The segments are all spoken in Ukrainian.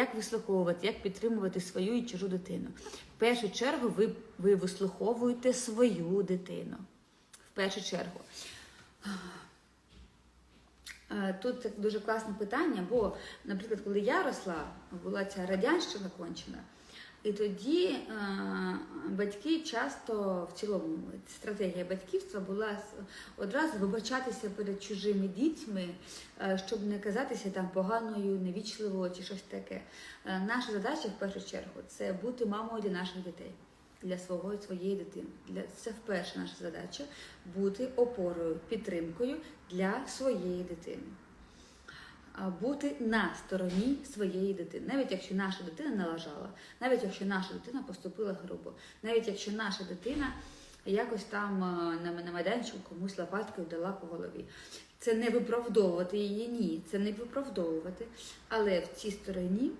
Як вислуховувати, як підтримувати свою і чужу дитину. В першу чергу ви, ви вислуховуєте свою дитину. В першу чергу. Тут дуже класне питання, бо, наприклад, коли я росла, була ця радянщина кончена, і тоді е, батьки часто в цілому стратегія батьківства була одразу вибачатися перед чужими дітьми, е, щоб не казатися там поганою, невічливою чи щось таке. Е, наша задача в першу чергу це бути мамою для наших дітей. Для свого своєї дитини. Для це вперше наша задача бути опорою, підтримкою для своєї дитини. Бути на стороні своєї дитини, навіть якщо наша дитина налажала, навіть якщо наша дитина поступила грубо, навіть якщо наша дитина якось там на майданчику комусь лопаткою дала по голові. Це не виправдовувати її, ні, це не виправдовувати, але в цій стороні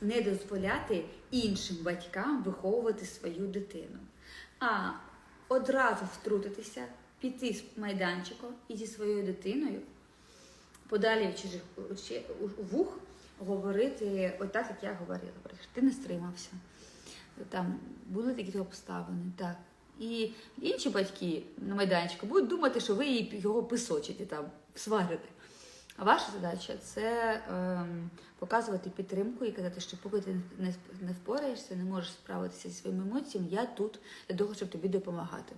не дозволяти іншим батькам виховувати свою дитину. А одразу втрутитися, піти з майданчика і зі своєю дитиною подалі в чужих вух говорити отак, як я говорила. Ти не стримався. Там були такі обставини, так. І інші батьки на майданчику будуть думати, що ви його писочите, там, сварите. А ваша задача це ем, показувати підтримку і казати, що поки ти не впораєшся, не можеш справитися зі своїми емоціями, я тут для того, щоб тобі допомагати.